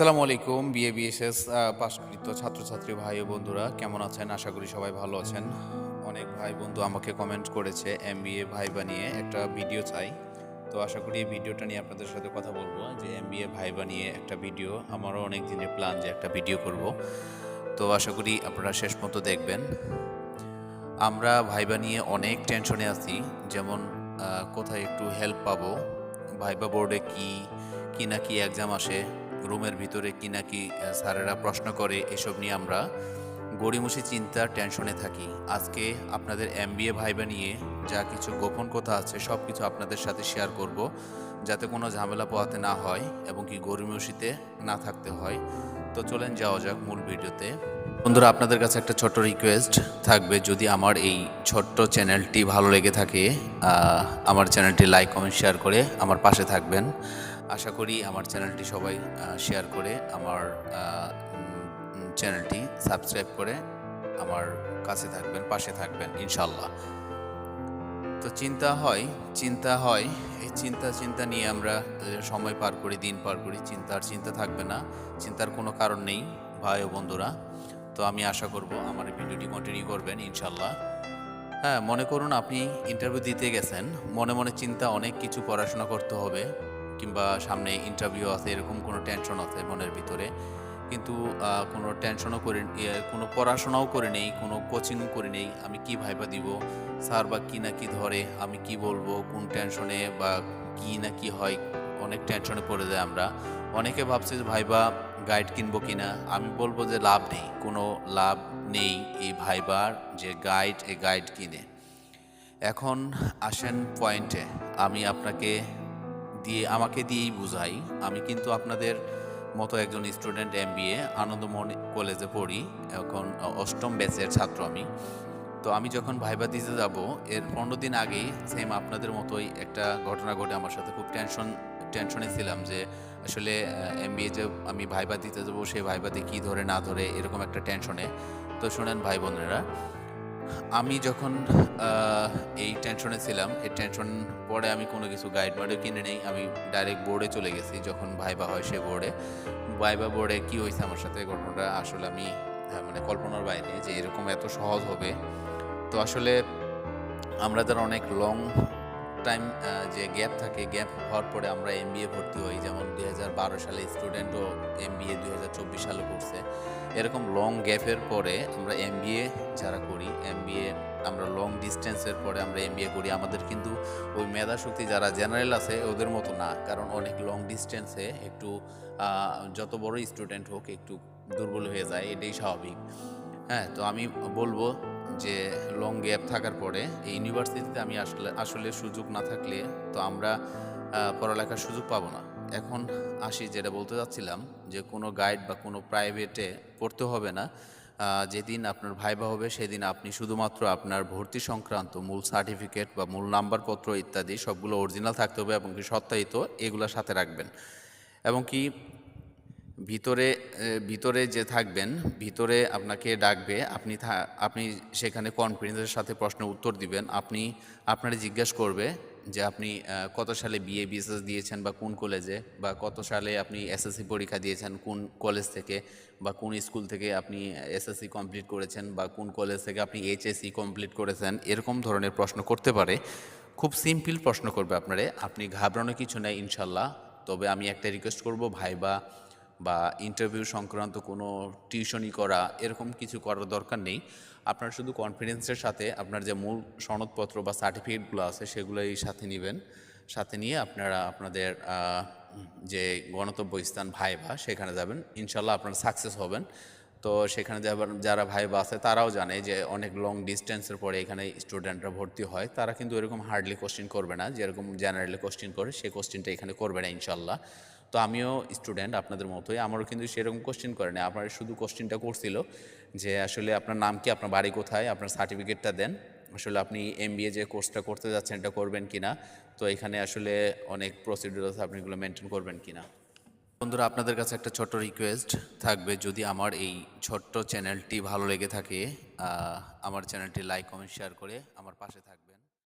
আসসালামু আলাইকুম BA BSS পাশকৃত ছাত্রছাত্রী ভাই ও বন্ধুরা, কেমন আছেন? আশা করি সবাই ভালো আছেন। অনেক ভাই বন্ধু আমাকে কমেন্ট করেছে এম বিএ ভাই বানিয়ে একটা ভিডিও চাই। তো আশা করি এই ভিডিওটা নিয়ে আপনাদের সাথে কথা বলব, যে এম বিএ ভাই বানিয়ে একটা ভিডিও আমারও অনেক দিনের প্ল্যান যে একটা ভিডিও করব। তো আশা করি আপনারা শেষ মতো দেখবেন। আমরা ভাইবা নিয়ে অনেক টেনশনে আছি, যেমন কোথায় একটু হেল্প পাবো ভাইবা বোর্ডে কি কি না কি এক্সাম আসে রুমের ভিতরে কি না কি স্যারেরা প্রশ্ন করে, এসব নিয়ে আমরা গড়িমসি চিন্তার টেনশনে থাকি। আজকে আপনাদের এম বি এ ভাইবা নিয়ে যা কিছু গোপন কথা আছে সব কিছু আপনাদের সাথে শেয়ার করব, যাতে কোনো ঝামেলা পোয়াতে না হয় এবং কি গড়িমসিতে না থাকতে হয়। তো চলেন যাওয়া যাক মূল ভিডিওতে। বন্ধুরা, আপনাদের কাছে একটা ছোট্ট রিকোয়েস্ট থাকবে। যদি আমার এই ছোট্ট চ্যানেলটি ভালো লেগে থাকে আমার চ্যানেলটি লাইক কমেন্ট শেয়ার করে আমার পাশে থাকবেন। আশা করি আমার চ্যানেলটি সবাই শেয়ার করে আমার চ্যানেলটি সাবস্ক্রাইব করে আমার কাছে থাকবেন, পাশে থাকবেন ইনশাল্লাহ তো চিন্তা হয় চিন্তা হয়, এই চিন্তা চিন্তা নিয়ে আমরা সময় পার করি, দিন পার করি, চিন্তার চিন্তা থাকবে না, চিন্তার কোনো কারণ নেই, ভাই ও বন্ধুরা। তো আমি আশা করব আমার ভিডিওটি কন্টিনিউ করবেন ইনশাল্লাহ হ্যাঁ মনে করুন আপনি ইন্টারভিউ দিতে গেছেন, মনে মনে চিন্তা অনেক কিছু পড়াশোনা করতে হবে। কিংবা সামনে ইন্টারভিউ আছে, এরকম কোনো টেনশন আছে মনের ভিতরে। কিন্তু কোনো টেনশনও করে কোনো পড়াশোনাও করে নেই, কোনো কোচিংও করে নেই, আমি কি ভাইবা দিব? স্যার বা কী না কি ধরে, আমি কি বলব? কোন টেনশনে বা কি না কি হয়? অনেক টেনশনে পড়ে যায় আমরা। অনেকে ভাবছে যে, ভাইবা গাইড কিনবো কিনা? আমি বলব যে, লাভ নেই, কোনো লাভ নেই এই ভাইবার যে গাইড এই গাইড কিনে। এখন আসেন পয়েন্টে আমি আপনাকে দিয়ে, আমাকে দিয়েই বুঝাই। আমি কিন্তু আপনাদের মতো একজন student M B A Anandamohan কলেজে পড়ি, এখন অষ্টম ব্যাচের ছাত্র আমি। তো আমি যখন ভাইবা দিতে যাব, এর পনেরো দিন আগেই সেম আপনাদের মতোই একটা ঘটনা ঘটে আমার সাথে। খুব টেনশন টেনশনে ছিলাম যে আসলে এম বি এ যে আমি ভাইবা দিতে যাব সেই ভাইবাতে কী ধরে না ধরে, এরকম একটা টেনশনে তো শোনেন ভাই বোনেরা আমি যখন এই টেনশনে ছিলাম, এই টেনশন পরে আমি কোনো কিছু গাইড মার্ডও কিনে নেই। আমি ডাইরেক্ট বোর্ডে চলে গেছি যখন ভাইবা হয় সে বোর্ডে ভাইবা বোর্ডে কি হয়েছে আমার সাথে ঘটনাটা আসলে আমি মানে কল্পনার বাইরে যে এরকম এত সহজ হবে। তো আসলে আমরা যারা অনেক লং টাইম যে গ্যাপ থাকে গ্যাপ হওয়ার পরে আমরা এম ভর্তি হই। যেমন দু হাজার বারো সালে স্টুডেন্টও এরকম লং গ্যাপের পরে আমরা এম যারা করি এম আমরা লং ডিস্টেন্সের পরে আমরা এম করি। আমাদের কিন্তু ওই মেধা শক্তি যারা জেনারেল আছে, ওদের মতো না। কারণ অনেক লং ডিস্টেন্সে একটু যত বড় স্টুডেন্ট হোক একটু দুর্বল হয়ে যায়, এটাই স্বাভাবিক। হ্যাঁ তো আমি বলব যে লং গ্যাপ থাকার পরে এই ইউনিভার্সিটিতে আমি আসলে আসলে সুযোগ না থাকলে তো আমরা পড়ালেখার সুযোগ পাবো না। এখন আসি যেটা বলতে চাচ্ছিলাম যে কোনো গাইড বা কোনো প্রাইভেটে পড়তে হবে না। যেদিন আপনার ভাইবা হবে সেদিন আপনি শুধুমাত্র আপনার ভর্তি সংক্রান্ত মূল সার্টিফিকেট বা মূল নাম্বারপত্র ইত্যাদি সবগুলো অরিজিনাল থাকতে হবে এবং কি সত্যায়িত এগুলো সাথে রাখবেন। এবং কি ভিতরে ভিতরে যে থাকবেন, ভিতরে আপনাকে ডাকবে, আপনি আপনি সেখানে কনফিডেন্সের সাথে প্রশ্নের উত্তর দিবেন, আপনি আপনারে জিজ্ঞাসা করবে যে আপনি কত সালে বিএ, বিএসএস দিয়েছেন বা কোন কলেজে বা কত সালে আপনি এসএসসি পরীক্ষা দিয়েছেন, কোন কলেজ থেকে বা কোন স্কুল থেকে আপনি এসএসসি কমপ্লিট করেছেন বা কোন কলেজ থেকে আপনি এইচএসসি কমপ্লিট করেছেন, এরকম ধরনের প্রশ্ন করতে পারে। খুব সিম্পল প্রশ্ন করবে আপনারে, আপনি ঘাবড়ানো কিছু নেই ইনশাল্লাহ, তবে আমি একটা রিকোয়েস্ট করব, ভাইবা বা ইন্টারভিউ সংক্রান্ত কোনো টিউশনি করা, এরকম কিছু করার দরকার নেই। আপনার শুধু কনফিডেন্সের সাথে আপনার যে মূল সনদপত্র বা সার্টিফিকেটগুলো আছে, সেগুলোই সাথে নেবেন। সাথে নিয়ে আপনারা আপনাদের যে গণতব্য স্থান ভাইবা, সেখানে যাবেন। ইনশাল্লাহ আপনারা সাকসেস হবেন। তো সেখানে যারা ভাইবা আছে, তারাও জানে যে অনেক লং ডিস্টেন্সের পরে এখানে স্টুডেন্টরা ভর্তি হয়। তারা কিন্তু এরকম হার্ডলি কোশ্চেন করবে না। যেরকম জেনারেলি কোশ্চেন করে সেই কোশ্চেনটা এখানে করবে না ইনশাল্লাহ তো আমিও স্টুডেন্ট আপনাদের মতোই। আমারও কিন্তু সেরকম কোশ্চেন করে না আপনার শুধু কোশ্চেনটা করছিল যে আসলে আপনার নাম কি, আপনার বাড়ি কোথায়, আপনার সার্টিফিকেটটা দেন। আসলে আপনি এম যে কোর্সটা করতে যাচ্ছেন এটা করবেন কিনা? তো এখানে আসলে অনেক প্রসিডিউর আছে, আপনি এগুলো মেনটেন করবেন কিনা? বন্ধুরা, আপনাদের কাছে একটা ছোট্ট রিকোয়েস্ট থাকবে। যদি আমার এই ছোট্ট চ্যানেলটি ভালো লেগে থাকে আমার চ্যানেলটি লাইক কমেন্ট শেয়ার করে আমার পাশে থাকবেন।